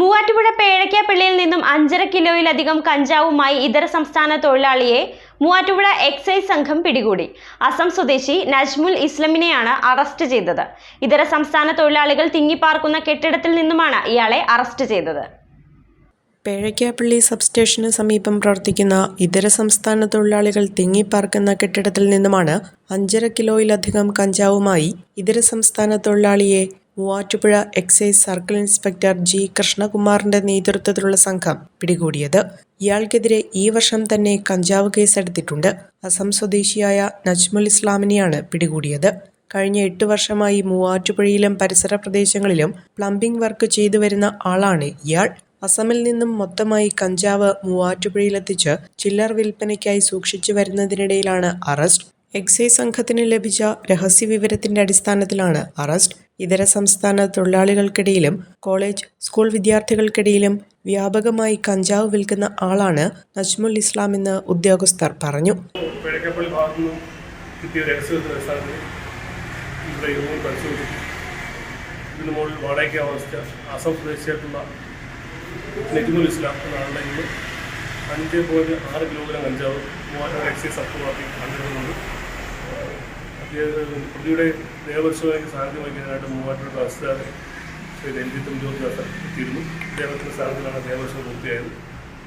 മൂവാറ്റുപുഴ പേഴയ്ക്കാപ്പള്ളിയിൽ നിന്നും അഞ്ചര കിലോയിലധികം കഞ്ചാവുമായി ഇതര സംസ്ഥാന തൊഴിലാളിയെ മൂവാറ്റുപുഴ എക്സൈസ് സംഘം പിടികൂടി. അസം സ്വദേശി നജ്മുൽ ഇസ്ലമിനെയാണ് അറസ്റ്റ് ചെയ്തത്. ഇതര സംസ്ഥാന തൊഴിലാളികൾ തിങ്ങിപ്പാർക്കുന്ന കെട്ടിടത്തിൽ നിന്നുമാണ് ഇയാളെ അറസ്റ്റ് ചെയ്തത്. പേഴയ്ക്കാപ്പള്ളി സബ്സ്റ്റേഷന് സമീപം പ്രവർത്തിക്കുന്ന ഇതര സംസ്ഥാന തൊഴിലാളികൾ തിങ്ങിപ്പാർക്കുന്ന കെട്ടിടത്തിൽ നിന്നുമാണ് അഞ്ചര കിലോയിലധികം കഞ്ചാവുമായി ഇതര സംസ്ഥാന തൊഴിലാളിയെ Muvattupuzha excise circle inspector G കൃഷ്ണകുമാറിന്റെ നേതൃത്വത്തിലുള്ള സംഘം പിടികൂടിയത്. ഇയാൾക്കെതിരെ ഈ വർഷം തന്നെ കഞ്ചാവ് കേസെടുത്തിട്ടുണ്ട്. അസം സ്വദേശിയായ നജ്മുൽ ഇസ്ലാമിനെയാണ് പിടികൂടിയത്. കഴിഞ്ഞ എട്ട് വർഷമായി മൂവാറ്റുപുഴയിലും പരിസര പ്രദേശങ്ങളിലും പ്ലംബിംഗ് വർക്ക് ചെയ്തു വരുന്ന ആളാണ് ഇയാൾ. അസമിൽ നിന്നും മൊത്തമായി കഞ്ചാവ് മൂവാറ്റുപുഴയിലെത്തിച്ച് ചില്ലർ വിൽപ്പനയ്ക്കായി സൂക്ഷിച്ചു വരുന്നതിനിടയിലാണ് അറസ്റ്റ്. എക്സൈസ് സംഘത്തിന് ലഭിച്ച രഹസ്യ വിവരത്തിന്റെ അടിസ്ഥാനത്തിലാണ് അറസ്റ്റ്. ഇതര സംസ്ഥാന തൊഴിലാളികൾക്കിടയിലും കോളേജ് സ്കൂൾ വിദ്യാർത്ഥികൾക്കിടയിലും വ്യാപകമായി കഞ്ചാവ് വിൽക്കുന്ന ആളാണ് നജ്മുൽ ഇസ്ലാം എന്ന് ഉദ്യോഗസ്ഥർ പറഞ്ഞു. അഞ്ച് പോയിന്റ് ആറ് കിലോഗ്രാം കഞ്ചാവ് മൂവായിരം എക്സൈസ് സബ്കോടതി കണ്ടെടുക്കുന്നുണ്ട് അദ്ദേഹം പ്രതിയുടെ ദേവപരിശോധനയ്ക്ക് സാന്നിധ്യം വഹിക്കാനായിട്ട് മൂവാറ്റൂർ തഹസിൽദാർ ശ്രീ രഞ്ജിത്തും ജോർജ് എത്തിയിരുന്നു. അദ്ദേഹത്തിന്റെ സ്ഥാനത്തിലാണ് ദേവപരിശോധന പൂർത്തിയായത്.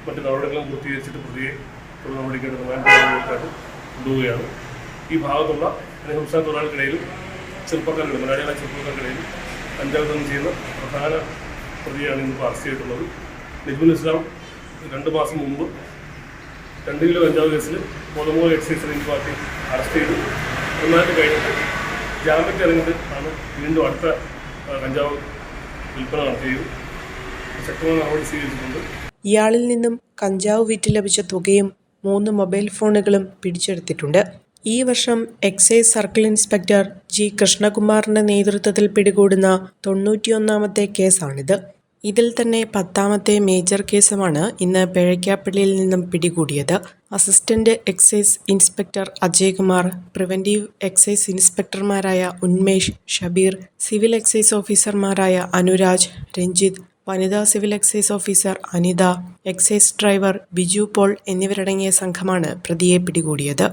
മറ്റ് നടപടികളും പൂർത്തീകരിച്ചിട്ട് പ്രതിയെ തുടർ നടപടിക്കേണ്ട റിമാൻഡ് കൊണ്ടുപോവുകയാണ്. ഈ ഭാഗത്തുള്ള സംസ്ഥാന തൊഴിലാളികൾക്കിടയിലും ചെറുപ്പക്കാരുടെ മലയാളികളെ ചെറുപ്പക്കാർക്കിടയിലും തന്നെ ചെയ്യുന്ന പ്രധാന പ്രതിയാണ് ഇന്ന് അറസ്റ്റ് ചെയ്തിട്ടുള്ളത് നിജുൽ ഇസ്ലാം രണ്ട് മാസം മുമ്പ് രണ്ട് കിലോ കഞ്ചാവ് കേസിൽ Kolamoola excise range party arrest ചെയ്തു. ഒന്നായിട്ട് കഴിഞ്ഞിട്ട് ജാമ്യത്തിൽ ഇറങ്ങിയിട്ട് ആണ് വീണ്ടും അടുത്ത കഞ്ചാവ് വിൽപ്പന നടത്തിയത്. ശക്തമായ നടപടി സ്വീകരിച്ചിട്ടുണ്ട്. ഇയാളിൽ നിന്നും കഞ്ചാവ് വിറ്റ് ലഭിച്ച തുകയും മൂന്ന് മൊബൈൽ ഫോണുകളും പിടിച്ചെടുത്തിട്ടുണ്ട്. ഈ വർഷം എക്സൈസ് സർക്കിൾ ഇൻസ്പെക്ടർ ജി കൃഷ്ണകുമാറിന്റെ നേതൃത്വത്തിൽ പിടികൂടുന്ന തൊണ്ണൂറ്റിയൊന്നാമത്തെ കേസാണിത്. ഇതിൽ തന്നെ പത്താമത്തെ മേജർ കേസുമാണ് ഇന്ന് പിഴയ്ക്കാപ്പള്ളിയിൽ നിന്നും പിടികൂടിയത്. Assistant excise inspector Ajaykumar preventive excise ഇൻസ്പെക്ടർമാരായ Unmesh Shabeer civil excise ഓഫീസർമാരായ അനുരാജ് രഞ്ജിത് വനിതാ civil excise officer Anitha excise driver Biju Paul എന്നിവരടങ്ങിയ സംഘമാണ് പ്രതിയെ പിടികൂടിയത്.